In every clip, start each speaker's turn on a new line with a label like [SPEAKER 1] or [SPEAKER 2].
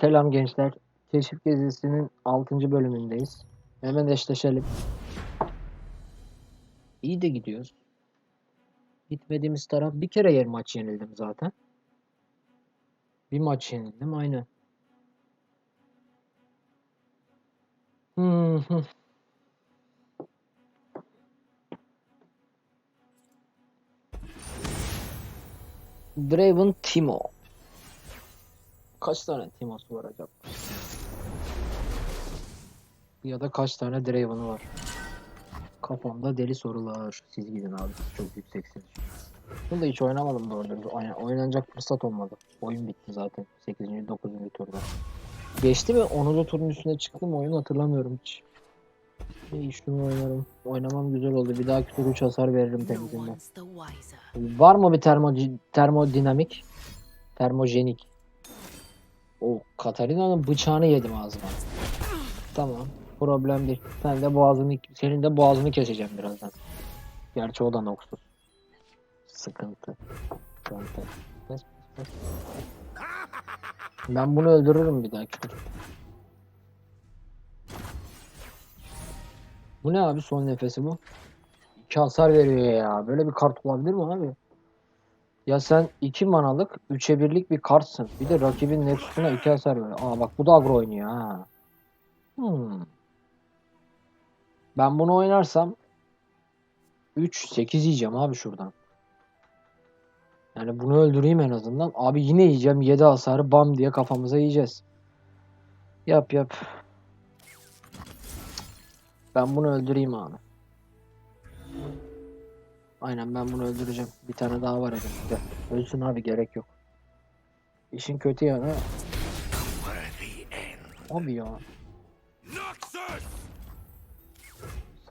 [SPEAKER 1] Selam gençler. Keşif gezisinin 6. bölümündeyiz. Hemen eşleşelim. İyi de gidiyoruz. Gitmediğimiz taraf bir kere yer maç yenildim zaten. Bir maç yenildim aynı. Hmm. Draven Timo. Kaç tane Timo'su var acaba? Ya da kaç tane Draven'ı var? Kafamda deli sorular. Siz gidin abi. Çok yükseksiniz. Bunu da hiç oynamadım doğru dürüst. Oyna- Oynanacak fırsat olmadı. Oyun bitti zaten. 8. 9. turda. Geçti mi? 10. turun üstüne çıktım oyunu hatırlamıyorum hiç. İyi şunu oynarım. Oynamam güzel oldu. Bir dahaki tur 3 hasar veririm
[SPEAKER 2] wiser.
[SPEAKER 1] Var mı bir termo termodinamik? Termojenik. O Katarina'nın bıçağını yedim ağzıma. Tamam. Problem değil. Sen de boğazını senin de boğazını keseceğim birazdan. Gerçi o da noksuz. Sıkıntı. Sıkıntı. Ben bunu öldürürüm bir dahaki. Bu ne abi son nefesi bu? İki hasar veriyor ya. Böyle bir kart olabilir mi abi? Ya sen 2 manalık 3'e 1'lik bir kartsın. Bir de rakibin Nexus'una 2 hasar veriyor. Aa bak bu da agro oynuyor ha. Hmm. Ben bunu oynarsam 3 8 yiyeceğim abi şuradan. Yani bunu öldüreyim en azından. Abi yine yiyeceğim 7 hasarı bam diye kafamıza yiyeceğiz. Yap yap. Ben bunu öldüreyim abi. Aynen ben bunu öldüreceğim. Bir tane daha var elimde. Ölsün abi gerek yok. İşin kötü yanı abi ya.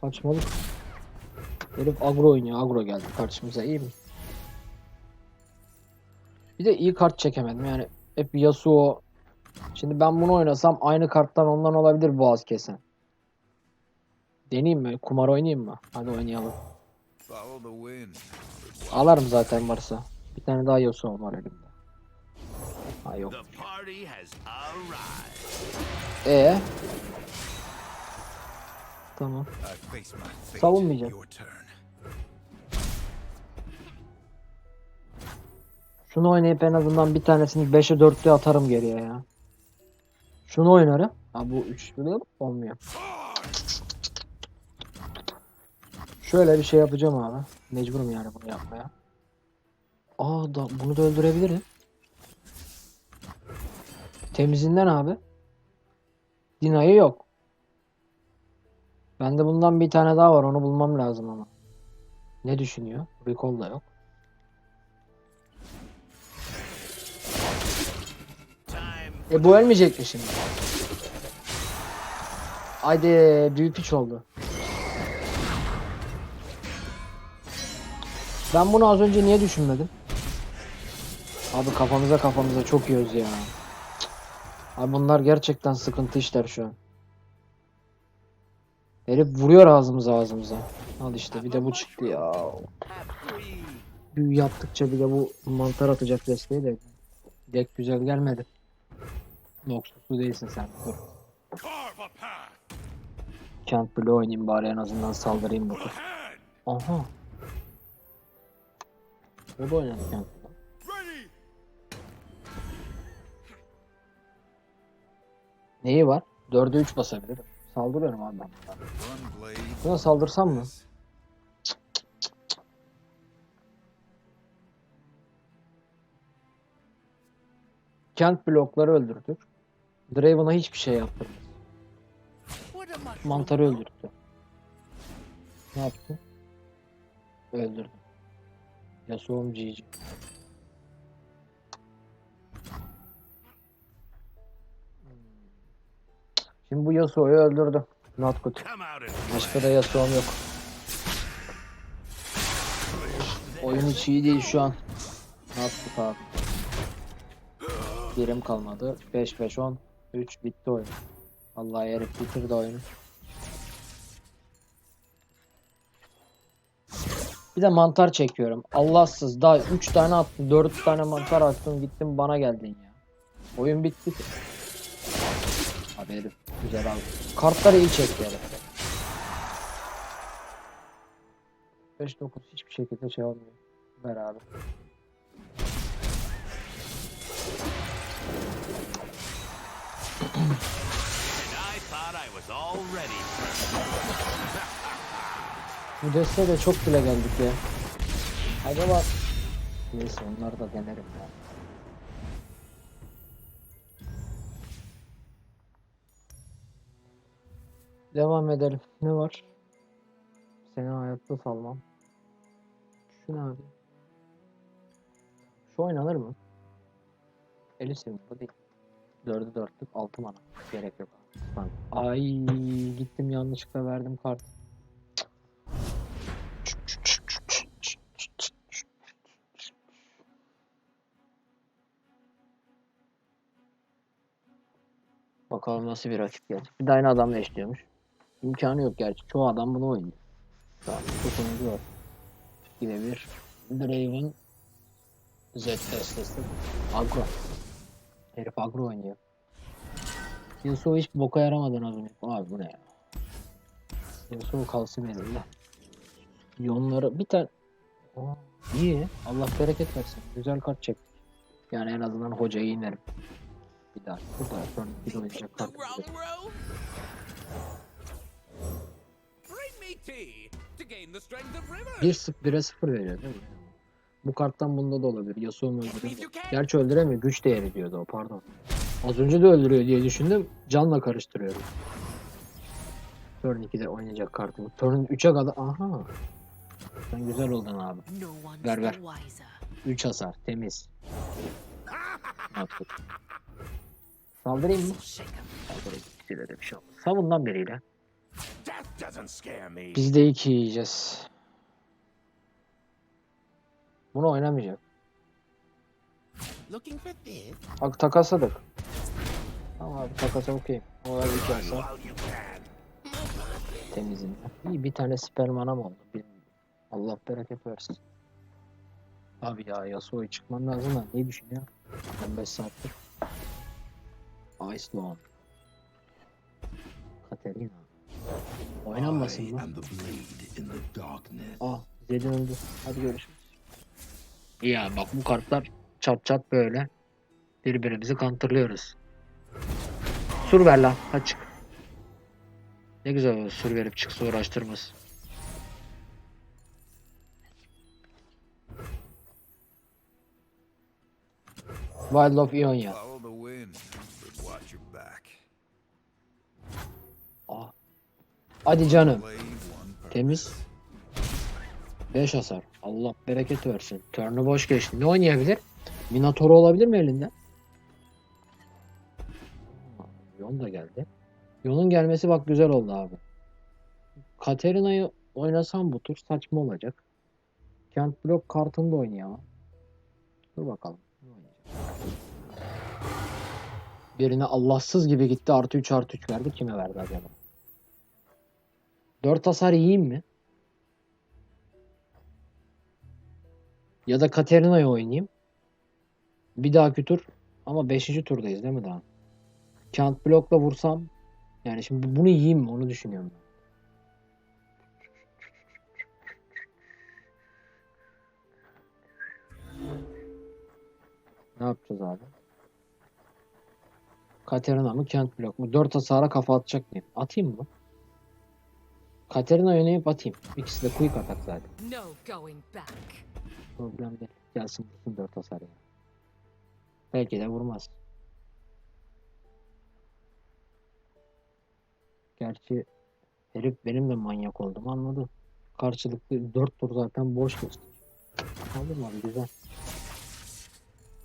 [SPEAKER 1] Saçmalık. Herif agro oynuyor. Agro geldi karşımıza iyi mi? Bir de iyi kart çekemedim yani. Hep Yasuo. Şimdi ben bunu oynasam aynı karttan ondan olabilir boğaz kesen. Deneyeyim mi? Kumar oynayayım mı? Hadi oynayalım.
[SPEAKER 3] Follow the wind.
[SPEAKER 1] Alarım zaten varsa. Bir tane daha Yasuo var elimde. Ha yok.
[SPEAKER 3] The party has arrived.
[SPEAKER 1] E Tamam. Savunmayacak. Şunu oynayıp en azından bir tanesini 5'e 4'lüğe atarım geriye ya. Şunu oynarım. Ha bu 3'lü olmuyor. Şöyle bir şey yapacağım abi. Mecburum yani bunu yapmaya. Aa da bunu da öldürebilirim. Temizinden abi. Dina'yı yok. Bende bundan bir tane daha var. Onu bulmam lazım ama. Ne düşünüyor? Recall da yok. E bu ölmeyecek mi şimdi? Haydi büyük piç oldu. Ben bunu az önce niye düşünmedim? Abi kafamıza kafamıza çok yiyoruz ya. Abi bunlar gerçekten sıkıntı işler şu an. Herif vuruyor ağzımıza ağzımıza. Al işte bir de bu çıktı ya. Büyü yaptıkça bir de bu mantar atacak desteği de. Dek güzel gelmedi. Noxuslu değilsin sen. Dur. Kent Blue oynayayım bari en azından saldırayım bu. Aha. O da oynadı Kent Blue.
[SPEAKER 3] Ready.
[SPEAKER 1] Neyi var? 4'e 3 basabilirim. Saldırıyorum abi ben. buna. Saldırsam mı? Kent blokları öldürdük. Draven'a hiçbir şey yaptırmadı. Mantarı öldürdü. Ne yaptı? Öldürdü. Yasuo'm GG. Şimdi bu Yasuo'yu öldürdü. Not good. Başka da Yasuo'm yok. Oyun hiç iyi değil şu an. Ne yaptık abi? Birim kalmadı. 5 5 10 3 bitti oyun. Vallahi herif bitirdi oyunu. Bir de mantar çekiyorum. Allahsız daha 3 tane attım, 4 tane mantar attım, gittim bana geldin ya. Oyun bitti. ki. Abi herif güzel aldı. Kartları iyi çekti herif. 5-9 hiçbir şekilde şey olmuyor. Beraber.
[SPEAKER 4] I
[SPEAKER 1] Bu deste de çok bile geldik ya. Acaba... Neyse onları da denerim ya. Devam edelim. Ne var? Seni hayatta salmam. Şu ne abi? Şu oynanır mı? Eli sevim bu değil. Dördü dörtlük altı mana. Gerek yok. Ay gittim yanlışlıkla verdim kart. Bakalım nasıl bir rakip gelecek. Bir de aynı adamla eşliyormuş. İmkanı yok gerçi. Çoğu adam bunu oynuyor. Tamam. Sonucu var. Yine bir Draven Z destesi. Agro. Herif agro oynuyor. Yasuo hiç boka yaramadın az. Abi bu ne ya? Yasuo kalsın elinde. Yonları bir tane... Aa, iyi. Allah bereket versin. Güzel kart çektik. Yani en azından hocayı inerim. Bir daha. Bu da sonra bir oynayacak kart.
[SPEAKER 4] wrong row? Bring me tea to gain the strength of rivers.
[SPEAKER 1] 1 0 1'e 0 veriyor değil mi? Bu karttan bunda da olabilir. Yasuo mu
[SPEAKER 4] can't.
[SPEAKER 1] Gerçi öldüremiyor. Güç değeri diyordu o pardon. Az önce de öldürüyor diye düşündüm. Canla karıştırıyorum. Turn 2'de oynayacak kartımı. Turn 3'e kadar... Aha. Sen güzel oldun abi. Ver, ver.
[SPEAKER 2] wiser.
[SPEAKER 1] 3 hasar. Temiz. Yaptık. Saldırayım mı? Saldırayım. İkisiyle de bir şey olmaz. Biriyle.
[SPEAKER 4] Doesn't scare me.
[SPEAKER 1] Biz de 2 yiyeceğiz. Bunu oynamayacak. Bak takasladık. Tamam abi takasa okeyim. O var bir
[SPEAKER 4] can.
[SPEAKER 1] temizinde. İyi bir tane spermanam oldu. Allah bereket versin. Abi ya Yasuo'yu çıkmam lazım da neyi düşünüyor? 15 saattir. Ice Dawn. Katerina. Oynanmasın mı?
[SPEAKER 3] the blade in the darkness.
[SPEAKER 1] Ah Zed'in öldü. Hadi görüşürüz. Ya bak bu kartlar çat çat böyle. Birbirimizi counterlıyoruz. Sur ver lan. Hadi çık. Ne güzel olur sur verip çıksa uğraştırmaz. Wild of Ionia. Hadi canım. Temiz. 5 hasar. Allah bereket versin. Turn'u boş geçti. Ne oynayabilir? Minotaur olabilir mi elinde? Aa, Yon da geldi. Yon'un gelmesi bak güzel oldu abi. Katerina'yı oynasam bu tur saçma olacak. Kent Block kartını da oynayamam. Dur bakalım. Birine Allahsız gibi gitti artı 3 artı 3 verdi. Kime verdi acaba? 4 hasar yiyeyim mi? Ya da Katerina'yı oynayayım. Bir dahaki tur ama 5. turdayız değil mi daha? Kant blokla vursam yani şimdi bunu yiyeyim mi onu düşünüyorum. Ne yapacağız abi? Katerina mı Kent blok mu? 4 hasara kafa atacak mıyım? Atayım mı? Katerina oynayıp atayım. İkisi de quick atak zaten. Problem değil. Gelsin vursun 4 hasar ya. Belki de vurmaz. Gerçi herif benim de manyak olduğumu anladı. Karşılıklı 4 tur zaten boş geçti. Aldım abi güzel.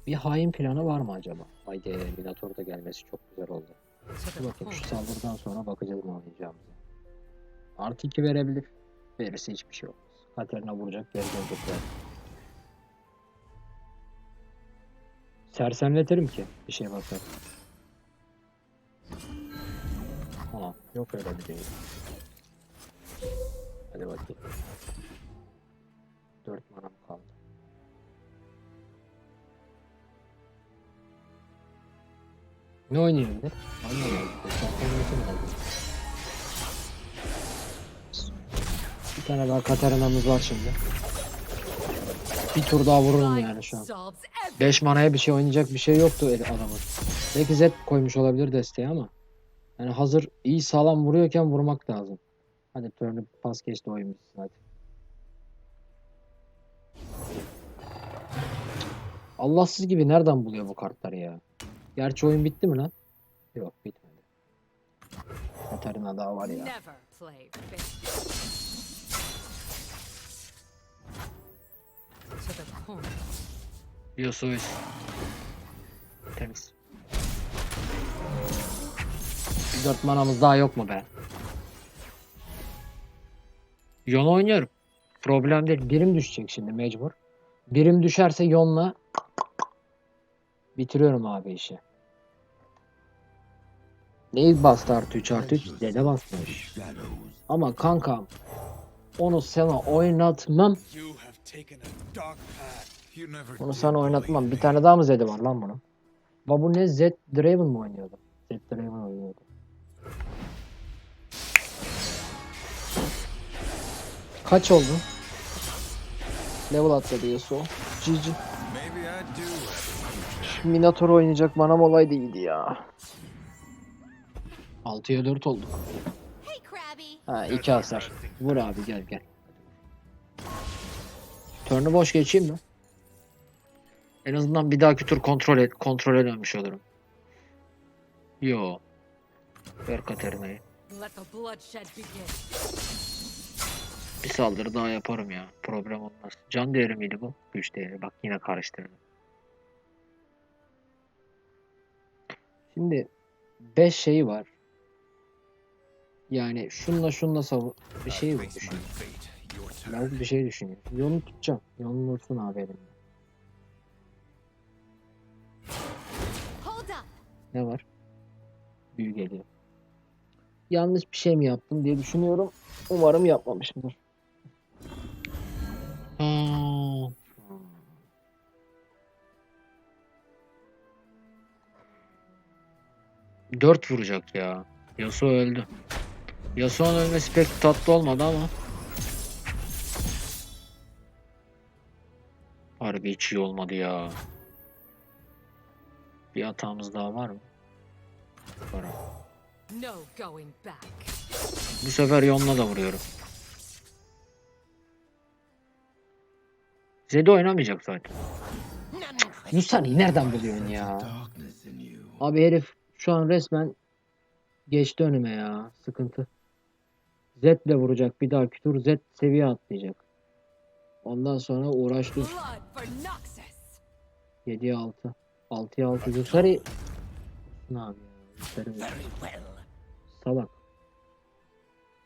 [SPEAKER 1] Bir hain planı var mı acaba? Haydi Minator da gelmesi çok güzel oldu. Bakayım şu saldırıdan sonra bakacağız ne oynayacağımıza. Artı 2 verebilir. Verirse hiçbir şey olmaz. Katerina vuracak geri dönecek zaten. Sersemletirim ki bir şey basar. Aa, yok öyle bir şey. Hadi bakayım. 4 manam kaldı. Ne oynayabilir? Anlamadım. Bir tane daha Katarina'mız var şimdi. Bir tur daha vururum yani şu an.
[SPEAKER 2] solves every
[SPEAKER 1] 5 manaya bir şey oynayacak bir şey yoktu adamın. Belki Z koymuş olabilir desteğe ama. Yani hazır iyi sağlam vuruyorken vurmak lazım. Hadi turn'u pas geçti oyun hadi. Allahsız gibi nereden buluyor bu kartları ya? Gerçi oyun bitti mi lan? Yok bitmedi. Katarina daha var ya.
[SPEAKER 2] Corner.
[SPEAKER 1] Yasuo'yuz. Temiz. Dört manamız daha yok mu be? Yon oynuyorum. Problem değil. Birim düşecek şimdi mecbur. Birim düşerse Yon'la bitiriyorum abi işi. Neyi bastı artı 3 artı 3? Dede basmış. Ama kankam onu sana oynatmam.
[SPEAKER 5] You have taken a dark path.
[SPEAKER 3] You never
[SPEAKER 1] Onu
[SPEAKER 3] did
[SPEAKER 1] sana oynatmam. Bir tane daha mı Zed'i var lan bunun? Babu ne? Zed Draven mı oynuyordu? Zed Draven oynuyordu. Kaç oldu? Level atladı Yasuo. GG. Minotaur oynayacak manam olaydı iyiydi ya. 6'ya 4 olduk. Ha 2 hasar. Vur abi gel gel. Turn'u boş geçeyim mi? En azından bir dahaki tur kontrol et, kontrole dönmüş olurum. Yo. Ver
[SPEAKER 2] begin.
[SPEAKER 1] Bir saldırı daha yaparım ya. Problem olmaz. Can değeri miydi bu? Güç değeri. Bak yine karıştırdım. Şimdi 5 şeyi var. Yani şunla şunla savun bir şey
[SPEAKER 3] face
[SPEAKER 1] Ben bir şey düşünüyorum. Yolunu tutacağım. Yolunu vursun abi elimde. Ne var? Büyü geliyor. Yanlış bir şey mi yaptım diye düşünüyorum. Umarım yapmamışımdır. Hmm. Dört vuracak ya. Yasuo öldü. Yasuo'nun ölmesi pek tatlı olmadı ama. Harbi hiç iyi olmadı ya. Bir hatamız daha var mı? Var abi.
[SPEAKER 2] No going back.
[SPEAKER 1] Bu sefer yonla da vuruyorum. Zed'i oynamayacak zaten. Yusani nereden buluyorsun ya? Abi herif şu an resmen geçti önüme ya. Sıkıntı. Zed'le vuracak bir daha tur. Zed seviye atlayacak. Ondan sonra uğraş dur.
[SPEAKER 2] Blood for Noxus.
[SPEAKER 1] 7'ye 6. 6'ya 6. Yusari. Ne abi ya? Yusari vur. Salak.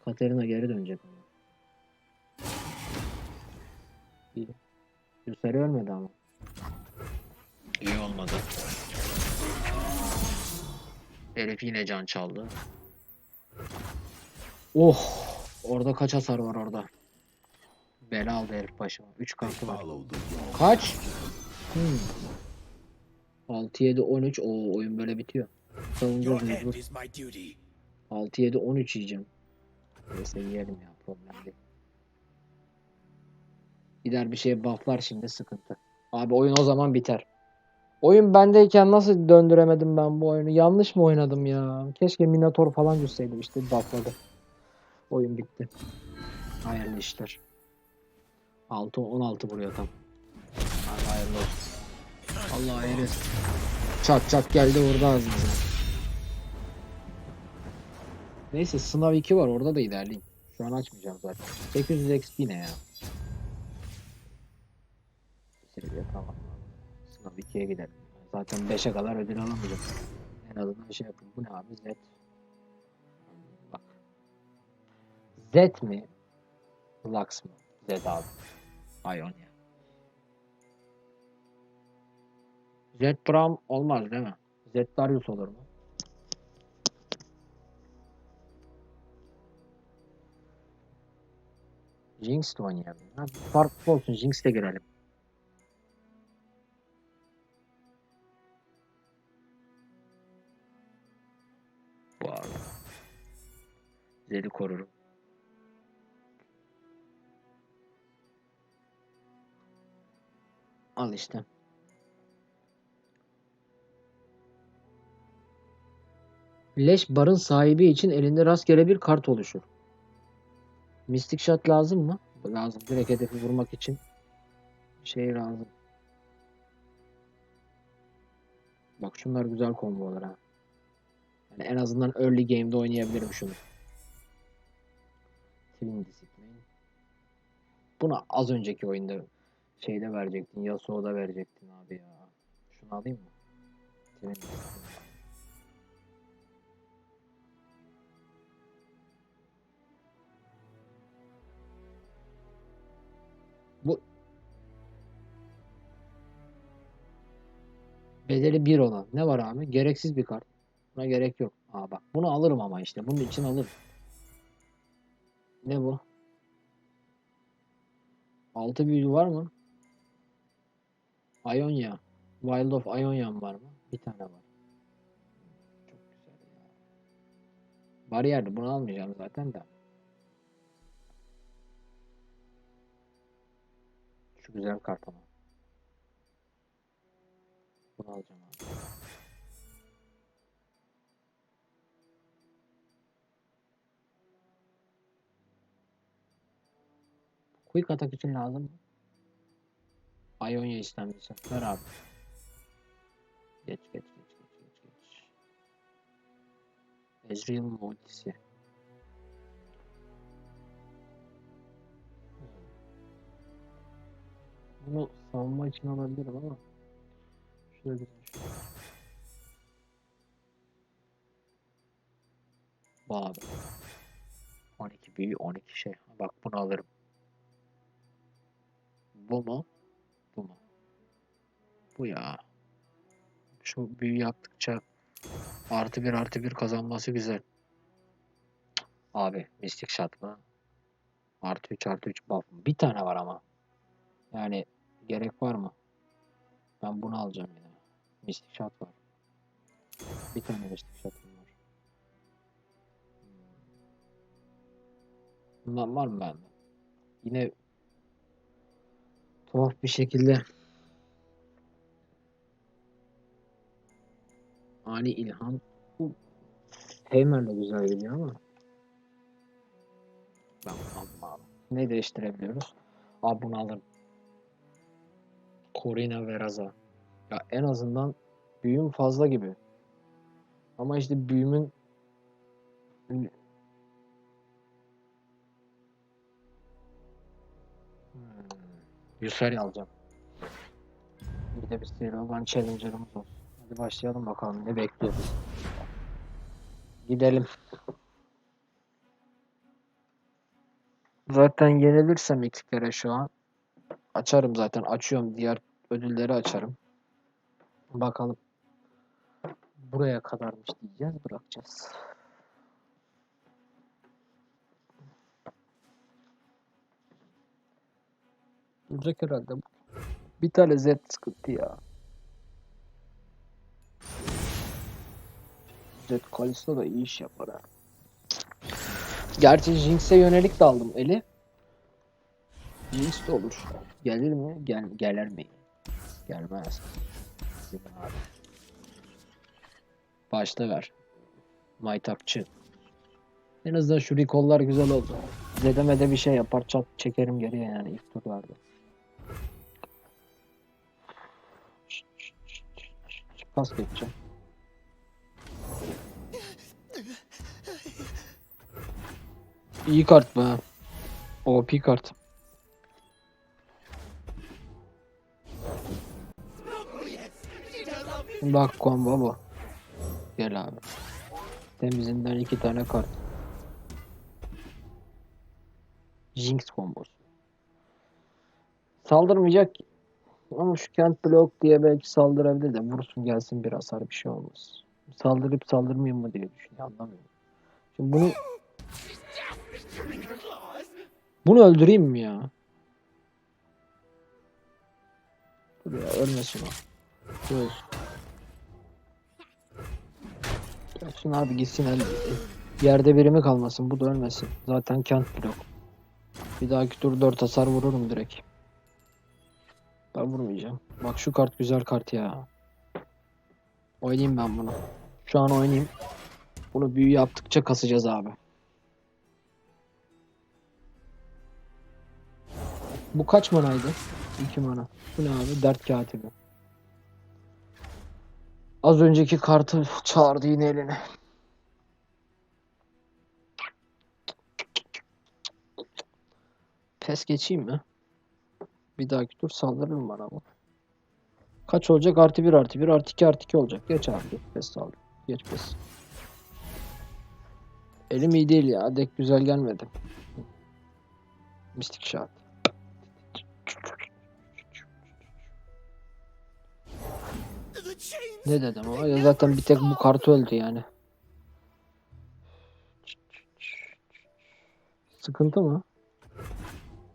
[SPEAKER 1] Katerina geri dönecek ama. İyi. Yusari ölmedi ama. İyi olmadı. Herif yine can çaldı. Oh! Orada kaç hasar var orada? Bela aldı herif başıma. 3 kartı var. Kaç? Hmm. 6 7 13. Oo oyun böyle bitiyor. Savunacağız mecbur.
[SPEAKER 5] is my duty.
[SPEAKER 1] 6 7 13 yiyeceğim. Neyse yiyelim ya problem değil. Gider bir şeye bufflar şimdi sıkıntı. Abi oyun o zaman biter. Oyun bendeyken nasıl döndüremedim ben bu oyunu? Yanlış mı oynadım ya? Keşke Minotaur falan düşseydim işte buffladı. Oyun bitti. Hayırlı işler. 6 16 vuruyor tam. Hadi hayırlı olsun. Allah hayırlı. Çat çat geldi vurdu ağzımıza. Neyse sınav 2 var orada da ilerleyeyim. Şu an açmayacağım zaten. 800 XP ne ya? Seviye tamam. Sınav 2'ye gidelim. Zaten 5'e kadar ödül alamayacağım. En azından şey yapayım. Bu ne abi? Z. Bak. Z mi? Lux mı? Z abi. Ionia. Zed Brown olmaz değil mi? Zed Darius olur mu? Jinx de oynayalım. Farklı olsun Jinx de girelim. Bu arada. Zed'i korurum. Al işte. Leş barın sahibi için elinde rastgele bir kart oluşur. Mystic Shot lazım mı? Lazım. Direkt hedefi vurmak için şey lazım. Bak şunlar güzel kombolar ha. Yani en azından early game'de oynayabilirim şunu. Twin Discipline. Bunu az önceki oyunda şeyde verecektin. Yasuo'da verecektin abi ya. Şunu alayım mı? Discipline. Bu bedeli 1 olan. Ne var abi? Gereksiz bir kart. Buna gerek yok. Aa bak. Bunu alırım ama işte. Bunun için alırım. Ne bu? 6 büyülü var mı? Ionia. Wild of Ionia var mı? Bir tane var. Çok güzel ya. Bariyerdi. Bunu almayacağım zaten de. Şu güzel kart ama. Bunu alacağım abi. Quick atak için lazım mı? Ionia istemlisi. Ver abi. Geç geç geç geç geç geç. Ezreal ultisi. Bunu savunma için alabilirim ama şöyle bir abi. 12 büyü 12 şey. Bak bunu alırım. Bu mu? Bu ya. Şu büyü yaptıkça artı bir artı bir kazanması güzel. Abi mistik shot mı? Artı 3 artı 3 buff mı? Bir tane var ama. Yani gerek var mı? Ben bunu alacağım yine. Mistik shot var. Bir tane mistik shot'um var. Hmm. Bundan var mı bende? Yine tuhaf bir şekilde ani ilham bu Heimer de güzel geliyor ama ben bunu aldım abi. Ne değiştirebiliyoruz? Abi bunu alırım. Corina ve Raza. Ya en azından büyüm fazla gibi. Ama işte büyümün Hmm. Yusari alacağım. Bir de bir Silvan Challenger'ımız olsun. Hadi başlayalım bakalım ne bekliyoruz. Gidelim. Zaten yenilirsem iki kere şu an açarım zaten. Açıyorum. Diğer ödülleri açarım. Bakalım. Buraya kadarmış diyeceğiz. Bırakacağız. Olacak herhalde. Bir tane Z sıkıntı ya. Z Kalisto da iyi iş yapar ha. Gerçi Jinx'e yönelik de aldım eli. Jinx de olur. Gelir mi? Gel gelir mi? Gelmez. Başta ver. Maytapçı. En azından şu recall'lar güzel oldu. Zedeme de bir şey yapar çat çekerim geriye yani ilk turlarda. Pas geçeceğim. İyi kart be. OP kart. Bak combo bu. Gel abi. Temizinden iki tane kart. Jinx kombosu. Saldırmayacak ama şu kent block diye belki saldırabilir de vursun gelsin bir hasar bir şey olmaz. Saldırıp saldırmayayım mı diye düşünüyor anlamıyorum. Şimdi bunu bunu öldüreyim mi ya? Dur ya ölmesin o. Dur. Gelsin abi gitsin el. Yerde birimi kalmasın. Bu da ölmesin. Zaten kent blok. Bir dahaki tur 4 hasar vururum direkt. Ben vurmayacağım. Bak şu kart güzel kart ya. Oynayayım ben bunu. Şu an oynayayım. Bunu büyü yaptıkça kasacağız abi. Bu kaç manaydı? 2 mana. Bu ne abi? Dert katibi. Az önceki kartı çağırdı yine eline. Pes geçeyim mi? Bir dahaki tur saldırır mı bana bu? Kaç olacak? Artı 1 artı 1 artı 2 artı 2 olacak. Geç abi. Pes saldır. Geç pes. Elim iyi değil ya. Dek güzel gelmedi. Mistik şart. Ne dedim ama ya zaten bir tek bu kart öldü yani. Sıkıntı mı?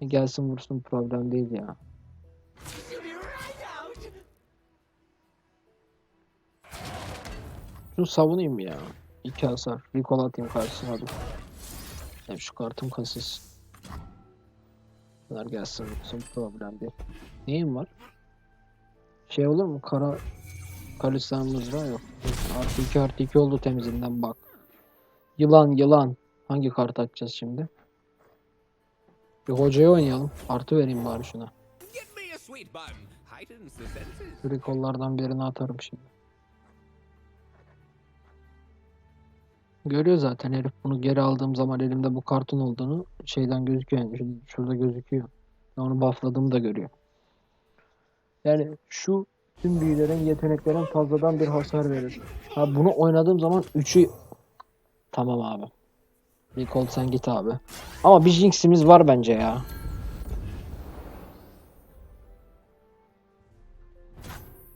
[SPEAKER 1] Gelsin vursun problem değil ya. Şunu savunayım ya. İki hasar. Recall atayım karşısına hadi. Hem şu kartım kasılsın. Bunlar gelsin vursun problem değil. Neyim var? Şey olur mu? Kara Kalistan mızrağı yok. Artı 2 artı 2 oldu temizinden bak. Yılan yılan. Hangi kart atacağız şimdi? Bir hocaya oynayalım. Artı vereyim bari şuna. Kollardan birini atarım şimdi. Görüyor zaten herif bunu geri aldığım zaman elimde bu kartın olduğunu şeyden gözüküyor yani şurada, gözüküyor. Onu buffladığımı da görüyor. Yani şu tüm büyülerin yeteneklerin fazladan bir hasar verir. Ha bunu oynadığım zaman 3'ü tamam abi. Recall sen git abi. Ama bir Jinx'imiz var bence ya.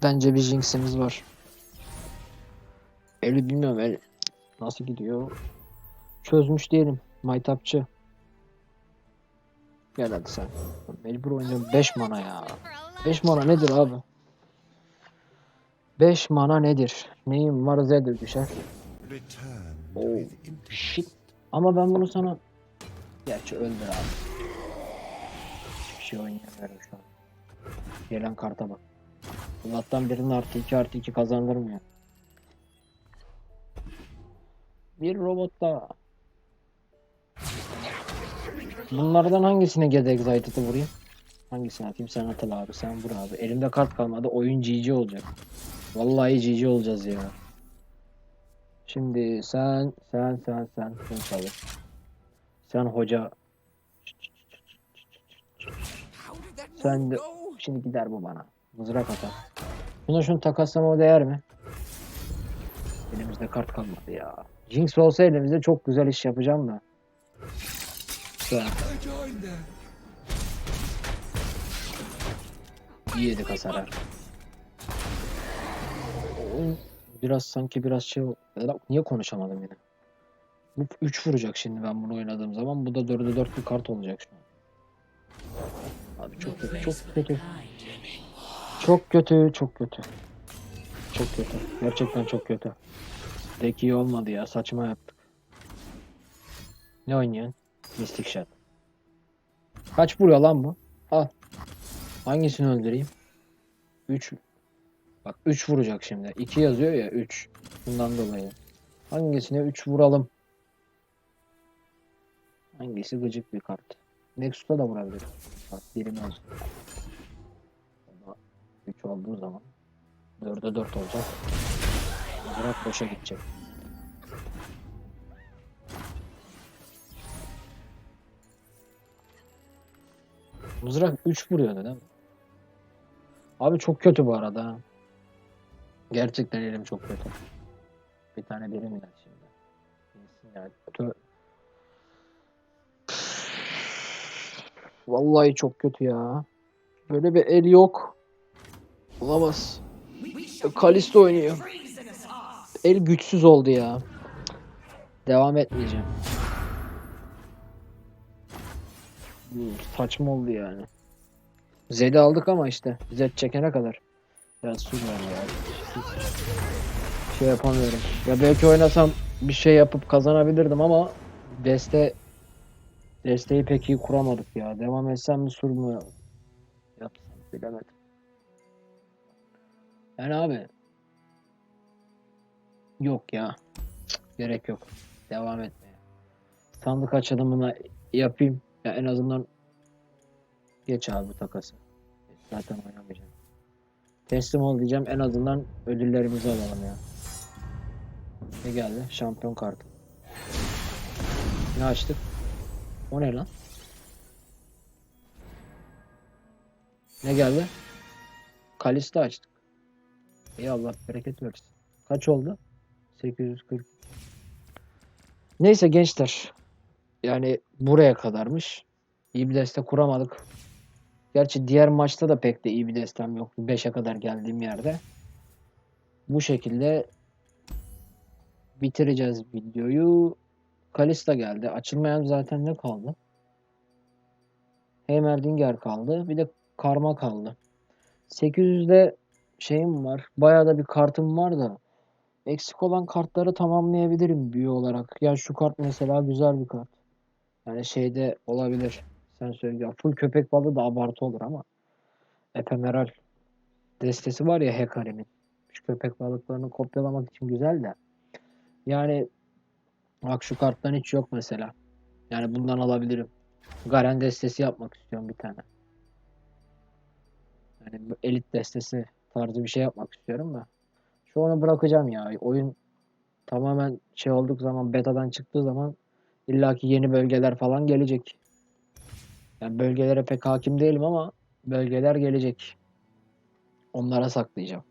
[SPEAKER 1] Bence bir Jinx'imiz var. Eli bilmiyorum el nasıl gidiyor. Çözmüş diyelim. Maytapçı. Gel hadi sen. Mecbur oynayacağım. 5 mana ya. 5 mana nedir abi? 5 mana nedir? Neyim var Z'dir düşer. Oh shit. Ama ben bunu sana... Gerçi öldür abi. Hiçbir şey oynayamıyorum şu an. Gelen karta bak. Allah'tan birinin artı 2 artı 2 kazandırmıyor. Bir robot daha. Bunlardan hangisine Get Excited'ı vurayım? Hangisini atayım? Sen atıl abi. Sen vur abi. Elimde kart kalmadı. Oyun GG olacak. Vallahi GG olacağız ya. Şimdi sen, sen, sen, sen, sen çalış. Sen hoca. Sen de... Şimdi gider bu bana. Mızrak atar. Buna şunu takaslama değer mi? Elimizde kart kalmadı ya. Jinx olsa elimizde çok güzel iş yapacağım da. Güzel. İyi yedik hasar. Oyun Biraz sanki biraz şey Niye konuşamadım yine? Bu 3 vuracak şimdi ben bunu oynadığım zaman. Bu da 4'e 4 bir kart olacak şu an. Abi çok kötü, çok kötü. Çok kötü, çok kötü. Çok kötü. Gerçekten çok kötü. Deck iyi olmadı ya. Saçma yaptık. Ne oynuyorsun? Mystic Shot. Kaç vuruyor lan bu? Al. Hangisini öldüreyim? 3 Bak 3 vuracak şimdi. 2 yazıyor ya 3. Bundan dolayı. Hangisine 3 vuralım? Hangisi gıcık bir kart? Nexus'a da vurabilir. Bak birim. Ama 3 olduğu zaman 4'e 4 olacak. Bırak boşa gidecek. Mızrak 3 vuruyordu değil mi? Abi çok kötü bu arada. Gerçekten elim çok kötü. Bir tane birim ya şimdi. İnsin ya. Kötü. Vallahi çok kötü ya. Böyle bir el yok. Olamaz. Kalisto oynuyor. El güçsüz oldu ya. Devam etmeyeceğim. Bu Saçma oldu yani. Zed'i aldık ama işte. Zed çekene kadar. Biraz sürmüyor ya. Şey yapamıyorum. Ya belki oynasam bir şey yapıp kazanabilirdim ama deste desteği pek iyi kuramadık ya. Devam etsem mi sur mu yapsam bilemedim. Yani abi yok ya. Gerek yok. Devam etmeye. Sandık açılımını yapayım. Ya en azından geç abi bu takası. Zaten oynamayacağım. Teslim ol diyeceğim. En azından ödüllerimizi alalım ya. Ne geldi? Şampiyon kartı. Ne açtık? O ne lan? Ne geldi? Kalista açtık. Ey Allah bereket versin. Kaç oldu? 840. Neyse gençler. Yani buraya kadarmış. İyi bir deste kuramadık. Gerçi diğer maçta da pek de iyi bir destem yoktu. 5'e kadar geldiğim yerde. Bu şekilde bitireceğiz videoyu. Kalista geldi. Açılmayan zaten ne kaldı? Heimerdinger kaldı. Bir de Karma kaldı. 800'de şeyim var. Bayağı da bir kartım var da. Eksik olan kartları tamamlayabilirim büyü olarak. Ya şu kart mesela güzel bir kart. Yani şeyde olabilir. Söyle. Ya full köpek balığı da abartı olur ama. Ephemeral destesi var ya Hekarim'in. Şu köpek balıklarını kopyalamak için güzel de. Yani bak şu karttan hiç yok mesela. Yani bundan alabilirim. Garen destesi yapmak istiyorum bir tane. Yani elit destesi tarzı bir şey yapmak istiyorum da. Şu onu bırakacağım ya. Oyun tamamen şey olduk zaman betadan çıktığı zaman illaki yeni bölgeler falan gelecek. Yani bölgelere pek hakim değilim ama bölgeler gelecek. Onlara saklayacağım.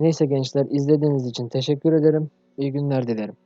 [SPEAKER 1] Neyse gençler izlediğiniz için teşekkür ederim. İyi günler dilerim.